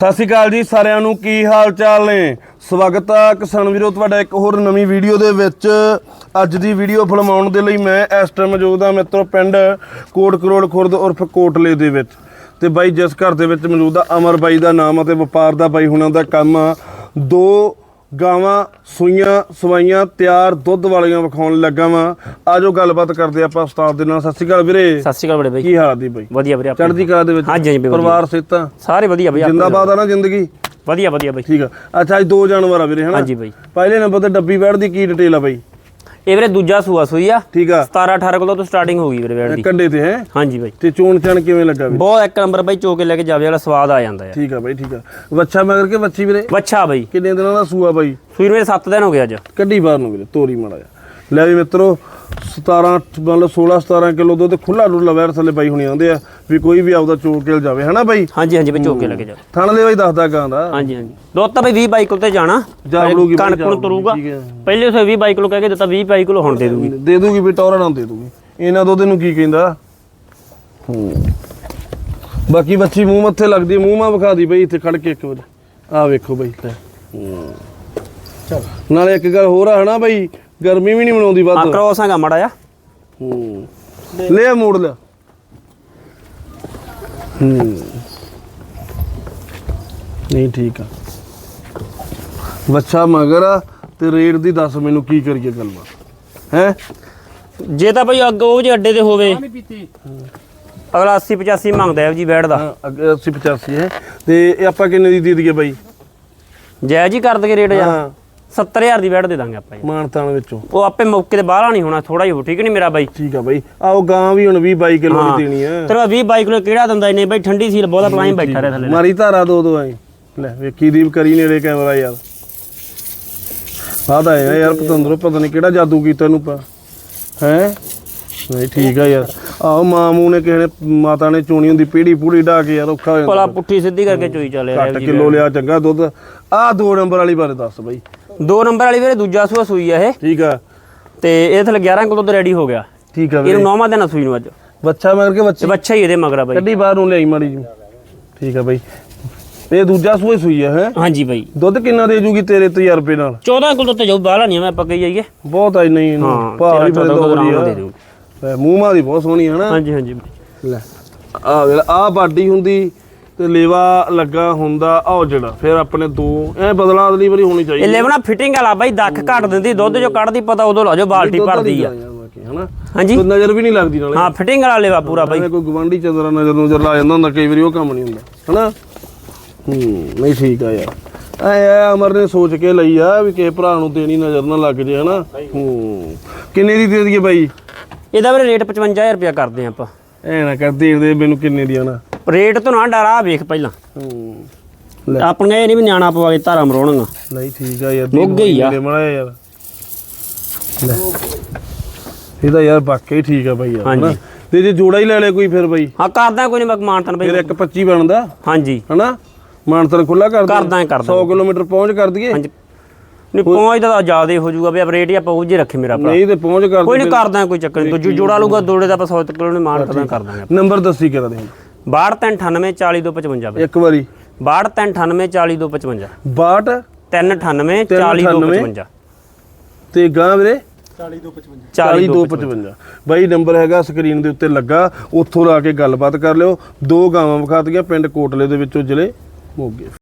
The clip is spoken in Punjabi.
ਸਤਿ ਸ਼੍ਰੀ ਅਕਾਲ ਜੀ ਸਾਰਿਆਂ ਨੂੰ, ਕੀ ਹਾਲ ਚਾਲ ਨੇ? ਸਵਾਗਤ ਆ ਕਿਸਾਨ ਵੀਰੋ, ਤੁਹਾਡਾ ਇੱਕ ਹੋਰ ਨਵੀਂ ਵੀਡੀਓ ਦੇ ਵਿੱਚ। ਅੱਜ ਦੀ ਵੀਡੀਓ ਫਿਲਮਾਉਣ ਦੇ ਲਈ ਮੈਂ ਇਸ ਟਾਈਮ ਮੌਜੂਦ ਹਾਂ ਮਿੱਤਰੋ, ਪਿੰਡ ਕੋਟ ਕਰੋੜ ਖੁਰਦ ਉਰਫ ਕੋਟਲੇ ਦੇ ਵਿੱਚ। ਤੇ ਬਾਈ, ਜਿਸ ਘਰ ਦੇ ਵਿੱਚ ਮੌਜੂਦ ਆ ਅਮਰ ਬਾਈ ਦਾ ਨਾਮ ਆ ਅਤੇ ਵਪਾਰ ਦਾ ਬਾਈ ਹੁਣਾਂ ਦਾ ਕੰਮ ਆ। ਦੋ ਗਾਵਾਂ ਸੂਈਆਂ ਸਵਾਈਆਂ ਤਿਆਰ ਦੁੱਧ ਵਾਲੀਆਂ ਵਿਖਾਉਣ ਲੱਗਾ ਵਾਂ। ਆਜੋ ਗੱਲਬਾਤ ਕਰਦੇ ਆਪਾਂ ਉਸਤਾਦ ਦੇ ਨਾਲ। ਸਤਿ ਸ਼੍ਰੀ ਅਕਾਲ ਵੀਰੇ। ਸਤਿ ਸ਼੍ਰੀ ਅਕਾਲ ਬੜੇ ਬਾਈ। ਕੀ ਹਾਲ ਦੀ ਬਾਈ? ਵਧੀਆ ਵੀਰੇ ਚੜ੍ਹਦੀ ਕਲਾ ਦੇ ਵਿੱਚ। ਹਾਂਜੀ, ਹਾਂਜੀ, ਵਧੀਆ। ਪਰਿਵਾਰ ਸਿਹਤਾਂ ਸਾਰੇ ਵਧੀਆ ਬਈ ਜਿੰਦਾਬਾਦ ਆ ਨਾ ਜ਼ਿੰਦਗੀ। ਵਧੀਆ ਵਧੀਆ ਬਾਈ। ਠੀਕ ਆ। ਅੱਛਾ ਅੱਜ ਦੋ ਜਾਨਵਰ ਆ ਵੀਰੇ ਹਨਾ? ਹਾਂਜੀ ਬਾਈ। ਪਹਿਲੇ ਨੰਬਰ ਤੇ ਡੱਬੀ ਬੈੜ ਦੀ ਕੀ ਡਿਟੇਲ ਆ ਬਾਈ? ਇਹ ਵੀਰੇ ਦੂਜਾ ਸੂਆ ਸੂਈ ਆ। ਠੀਕ ਆ। 17 18 ਕੋਲੋਂ ਤੋਂ ਸਟਾਰਟਿੰਗ ਹੋ ਗਈ ਵੀਰੇ ਦੀ। ਕੰਡੇ ਤੇ ਹੈ? ਹਾਂਜੀ ਬਾਈ। ਤੇ ਚੋਣ ਚਣ ਕਿਵੇਂ ਲੱਗਾ ਵੀ ਬਹੁਤ ਇੱਕ ਨੰਬਰ ਬਾਈ ਚੋਕੇ ਲੈ ਕੇ ਜਾਵੇ ਵਾਲਾ ਸਵਾਦ ਆ ਜਾਂਦਾ ਯਾਰ। ਠੀਕ ਆ ਬਾਈ ਠੀਕ ਆ। ਵੱਛਾ ਮਗਰ ਕੇ ਵੱਛੀ ਵੀਰੇ? ਬੱਚਾ ਬਾਈ। ਕਿੰਨੇ ਦਿਨਾਂ ਦਾ ਸੂਆ ਬਾਈ? ਸੂਈ ਨੂੰ ਮੇਰੇ 7 ਦਿਨ ਹੋ ਗਏ ਅੱਜ। ਕੱਢੀ ਬਾਹਰ ਨੂੰ ਵੀਰੇ ਤੋਰੀ ਮਾੜਾ ਲੈ ਵੀ ਮਿੱਤਰੋ 17 ਮਤਲਬ 16 17 ਕਿਲੋ ਦੁੱਧ ਖੁੱਲਾ ਡੁੱਲਾ ਵੈਰ ਥੱਲੇ ਬਾਈ ਹੁਣੀ ਆਉਂਦੇ ਆ ਵੀ ਕੋਈ ਵੀ ਆਪਦਾ ਚੋਕ ਕੇ ਜਾਵੇ ਹਨਾ ਬਾਈ? ਹਾਂਜੀ ਹਾਂਜੀ ਬਾਈ ਚੋਕੇ ਲੈ ਕੇ ਜਾ ਥਣ ਦੇ ਬਾਈ ਦੱਸਦਾ ਗਾਂ ਦਾ। ਹਾਂਜੀ ਹਾਂਜੀ। ਦੁੱਧ ਤਾਂ ਬਾਈ 20 ਬਾਈ ਕੋਲ ਤੇ ਜਾਣਾ। ਕਣਕ ਨੂੰ ਤਰੂਗਾ। ਪਹਿਲੇ ਉਸੇ 20 ਬਾਈ ਕੋਲ ਕਹਿ ਕੇ ਦਿੱਤਾ 20 ਬਾਈ ਕੋਲ ਹੁਣ ਦੇ ਦੂਗੀ। ਦੇ ਦੂਗੀ ਵੀ ਟੌਰਾ ਨਾ ਦੇ ਦੂਗੀ। ਇਹਨਾਂ ਦੁੱਧ ਨੂੰ ਕੀ ਕਹਿੰਦਾ? ਹੂੰ। ਬਾਕੀ ਬੱਚੀ ਮੂੰਹ ਮੱਥੇ ਲੱਗਦੀ ਮੂੰਹ ਮਾ ਵਿਖਾ ਦੀ ਬਈ ਇੱਥੇ ਖੜ ਕੇ ਇੱਕ ਵਾਰ। ਆ ਵੇਖੋ ਬਈ ਚਲ। ਨਾਲੇ ਇੱਕ ਗੱਲ ਹੋਰ ਆ ਹਨਾ ਬਈ ਗਰਮੀ ਵੀ ਨਹੀਂ ਮਨਾਉਂਦੀ ਆ ਵੱਧ ਕ੍ਰੋਸ ਹੈਗਾ ਮੜਾ ਆ ਹੂੰ। ਲੈ ਮੋੜ ਲਿਆ ਹੂੰ। ਨਹੀਂ ਠੀਕ ਆ। ਬੱਚਾ ਮਗਰ ਆ ਤੇ ਰੇਟ ਦੀ ਦੱਸ ਮੈਨੂੰ ਕੀ ਕਰੀਏ ਗੱਲਬਾਤ ਹੈ? ਜੇ ਤਾਂ ਬਾਈ ਅੱਗ ਉਹ ਜੇ ਅੱਡੇ ਤੇ ਹੋਵੇ। ਅਗਲਾ 80 85 ਮੰਗਦਾ ਹੈ ਜੀ ਬੈਠ ਦਾ ਹਾਂ, ਅੱਗੇ 80 85 ਹੈ। ਤੇ ਇਹ ਆਪਾਂ ਕਿੰਨੇ ਦੀ ਦੇ ਦਈਏ ਬਾਈ? ਜਾਇਜ਼ ਹੀ ਕਰ ਦਗੇ ਰੇਟ ਯਾਰ। ਹਾਂ। 70000 ਦੀ ਬੈਠ ਦੇ ਦਾਂਗੇ ਆਪਾਂ ਜੀ। ਮਾਨਤਾਨ ਵਿੱਚੋਂ। ਉਹ ਆਪੇ ਮੌਕੇ ਤੇ ਬਾਹਲਾ ਨਹੀਂ ਹੋਣਾ ਥੋੜਾ ਹੀ ਹੋ ਠੀਕ ਨਹੀਂ ਮੇਰਾ ਬਾਈ? ਠੀਕ ਆ ਬਾਈ। ਆਓ ਗਾਂ ਵੀ ਹੁਣ 20 22 ਕਿਲੋ ਦੀ ਦੇਣੀ ਆ। ਤੇਰਾ 20 ਬਾਈ ਕਿਲੋ ਕਿਹੜਾ ਦਿੰਦਾ ਇਹਨੇ ਬਾਈ? ਠੰਡੀ ਸੀਲ ਬਹੁਤਾ ਪਲਾਈ ਬੈਠਾ ਰਿਹਾ ਥੱਲੇ। ਮਾਰੀ ਧਾਰਾ ਦੋ ਦੋ ਆਈ ਲੈ ਵੇਖੀ ਦੀਪ ਕਰੀ ਨੇੜੇ ਕੈਮਰਾ ਯਾਰ। ਆਦਾ ਹੈ ਯਾਰ ਪਤੰਦਰੋ ਪਤਾ ਨਹੀਂ ਕਿਹੜਾ ਜਾਦੂ ਕੀਤਾ ਇਹਨੂੰ ਪਾ ਹੈ? ਨਹੀਂ ਠੀਕ ਆ ਯਾਰ। ਆਓ ਮਾਮੂ ਨੇ ਕਿਸੇ ਨੇ ਮਾਤਾ ਨੇ ਚੋਣੀ ਹੁੰਦੀ ਪੀੜੀ ਪੂੜੀ ਢਾ ਕੇ ਯਾਰ ਔਖਾ ਹੋ ਜਾਂਦਾ। ਭਲਾ ਪੁੱਠੀ ਸਿੱਧੀ ਕਰਕੇ ਚੋਈ ਚੱਲਿਆ ਘੱਟ ਕਿਲੋ ਲਿਆ ਚੰਗਾ ਦੁੱਧ। ਆਹ ਦੋ ਨੰਬਰ ਵਾਲੀ ਬਾਰੇ ਦੱਸ ਬਾਈ। ਦੋ ਨੰਬਰ ਵਾਲੀ ਵੀਰੇ ਦੂਜਾ ਸੂਆ ਸੂਈ ਆ ਇਹ। ਠੀਕ ਆ। ਤੇ ਇਹ ਥੱਲੇ 11 ਕਿਲੋ ਤੋਂ ਰੈਡੀ ਹੋ ਗਿਆ। ਠੀਕ ਆ ਇਹਨੂੰ ਨੌਵਾਂ ਦਿਨ ਆ ਸੂਈ ਨੂੰ ਅੱਜ। ਬੱਚਾ ਮਰ ਕੇ ਬੱਚੇ ਤੇ ਬੱਚਾ ਹੀ ਇਹਦੇ ਮਗਰਾ ਬਾਈ। ਕੱਢੀ ਬਾਹਰ ਨੂੰ ਲਿਆਈ ਮਾੜੀ ਜੀ ਠੀਕ ਆ ਬਾਈ। ਇਹ ਦੂਜਾ ਸੂਈ ਸੂਈ ਹੈ ਹੈ? ਹਾਂਜੀ ਬਾਈ। ਦੁੱਧ ਕਿੰਨਾ ਦੇ ਜੂਗੀ ਤੇਰੇ ਤਜਰਬੇ ਨਾਲ? 14 ਕਿਲੋ ਤੇ ਜਾਊ ਬਾਹਲਾ ਨਹੀਂ ਮੈਂ ਆਪਾਂ ਕਹੀ ਜਾਈਏ। ਬਹੁਤ ਆਈ ਨਹੀਂ ਇਹਨੂੰ। ਹਾਂ 13 ਬੜੇ 14 ਦੋ ਕਿਲੋ ਦੀ ਮੂੰਹ ਮਾਂ ਦੀ ਬਹੁਤ ਸੋਹਣੀ ਹੈ ਨਾ ਹਾਂਜੀ ਹਾਂਜੀ। ਬਾਈ। ਲੈ ਆ ਵੇਖ ਆ ਬਾਡੀ ਹੁੰਦੀ ਤੇ ਲੇਵਾ ਲੱਗਾ ਹੁੰਦਾ ਆਹ ਜਿਹੜਾ ਫਿਰ ਆਪਣੇ ਦੋ ਐ ਬਦਲਾਂ ਅਗਲੀ ਵਾਰੀ ਹੋਣੀ ਇਹ ਚਾਹੀਦੀ ਲੈਵਣਾ ਫਿਟਿੰਗ ਵਾਲਾ ਬਾਈ ਦੱਖ ਘੱਟ ਦਿੰਦੀ ਦੁੱਧ ਜੋ ਕੱਢਦੀ ਪਤਾ ਉਦੋਂ ਲਾ ਜੋ ਬਾਲਟੀ ਭਰਦੀ ਆ। ਹਨਾ? ਹਾਂਜੀ। ਕੋਈ ਨਜ਼ਰ ਵੀ ਨਹੀਂ ਲੱਗਦੀ ਨਾਲੇ। ਹਾਂ ਫਿਟਿੰਗ ਵਾਲਾ ਲੈਵਾ ਪੂਰਾ ਬਾਈ। ਕੋਈ ਗਵਾਂਢੀ ਚੰਦਰਾ ਨਜ਼ਰ ਨਜ਼ਰ ਲਾ ਜਾਂਦਾ ਹੁੰਦਾ ਕਈ ਵਾਰੀ ਉਹ ਕੰਮ ਨਹੀਂ ਹੁੰਦਾ ਹਨਾ? ਹੂੰ ਨਹੀਂ ਠੀਕ ਆ ਯਾਰ। ਐ ਅਮਰ ਨੇ ਸੋਚ ਕੇ ਲਈ ਆ ਵੀ ਕਿਸੇ ਭਰਾ ਨੂੰ ਦੇਣੀ ਨਜ਼ਰ ਨਾ ਲੱਗ ਜੇ ਹਨਾ? ਹੂੰ। ਕਿੰਨੇ ਦੀ ਦੇ ਦਈਏ ਬਾਈ? ਇਹਦਾ ਵੀਰੇ ਰੇਟ 55000 ਰੁਪਇਆ ਕਰਦੇ ਆ ਆਪਾਂ। ਐ ਨਾ ਕਰ ਦੇ ਦੇ ਮੈਨੂੰ ਕਿੰਨੇ ਦੀ ਆਣਾ ਰੇਟ ਤੋਂ ਨਾ ਡਰਾ ਵੇਖ ਪਹਿਲਾਂ। ਹੂੰ। ਲੈ। ਆਪਣੇ ਇਹ ਨਹੀਂ ਵੀ ਨਿਆਣਾ ਪਵਾ ਕੇ ਧਾਰਾ ਮਰੋਣਗਾ ਨਹੀਂ ਠੀਕ ਆ ਯਾਰ ਮੁੱਕ ਗਈ ਆ। ਮੜਾ ਯਾਰ। ਲੈ। ਇਹਦਾ ਯਾਰ ਵਾਕਈ ਠੀਕ ਆ ਬਾਈ ਯਾਰ ਹਾਂਜੀ। ਤੇ ਜੇ ਜੋੜਾ ਹੀ ਲੈ ਲੈ ਕੋਈ ਫਿਰ ਬਾਈ। ਹਾਂ ਕਰਦਾ ਕੋਈ ਨਹੀਂ ਮਾਨਤਨ ਫਿਰ ਬਈ ਇੱਕ 25 ਬਣਦਾ। ਹਾਂਜੀ। ਹਨਾ? ਮਾਨਤਨ ਖੁੱਲਾ ਕਰ ਦੇ। ਕਰਦਾ ਕਰਦਾ। 100 ਕਿਲੋਮੀਟਰ ਪਹੁੰਚ ਕਰ ਦਈਏ। ਹਾਂਜੀ। ਨਹੀਂ ਪਹੁੰਚਦਾ ਤਾਂ ਜ਼ਿਆਦਾ ਹੋ ਜਾਊਗਾ ਵੀ ਰੇਟ ਹੀ ਆਪਾਂ ਉਹ ਜੇ ਰੱਖੇ ਮੇਰਾ ਭਰਾ। ਨਹੀਂ ਤੇ ਪਹੁੰਚ ਕਰ ਕੋਈ ਦੇ ਨਹੀਂ ਕਰਦਾ ਕੋਈ ਚੱਕਰ ਨਹੀਂ ਦੂਜਾ ਜੋੜਾ ਲੂਗਾ ਦੋੜੇ ਦਾ ਆਪਾਂ 100 ਕਿਲੋ ਨੇ ਮਾਨ ਕਰਦਾ ਨੰਬਰ ਦੱਸੀ ਕਰ ਦੇ 6298 40255 ਬਈ ਇੱਕ ਵਾਰੀ। 6298 40255 62 398 40255 ਤੇ ਗਾਂ ਵੀਰੇ? 40255 4255 ਬਾਈ ਨੰਬਰ ਹੈਗਾ ਸਕਰੀਨ ਦੇ ਉੱਤੇ ਲੱਗਾ ਉੱਥੋਂ ਲਾ ਕੇ ਗੱਲਬਾਤ ਕਰ ਲਿਓ। ਦੋ ਗਾਵਾਂ ਵਿਖਾਤੀਆਂ ਪਿੰਡ ਕੋਟਲੇ ਦੇ ਵਿੱਚੋਂ ਜ਼ਿਲ੍ਹੇ ਮੋਗੇ।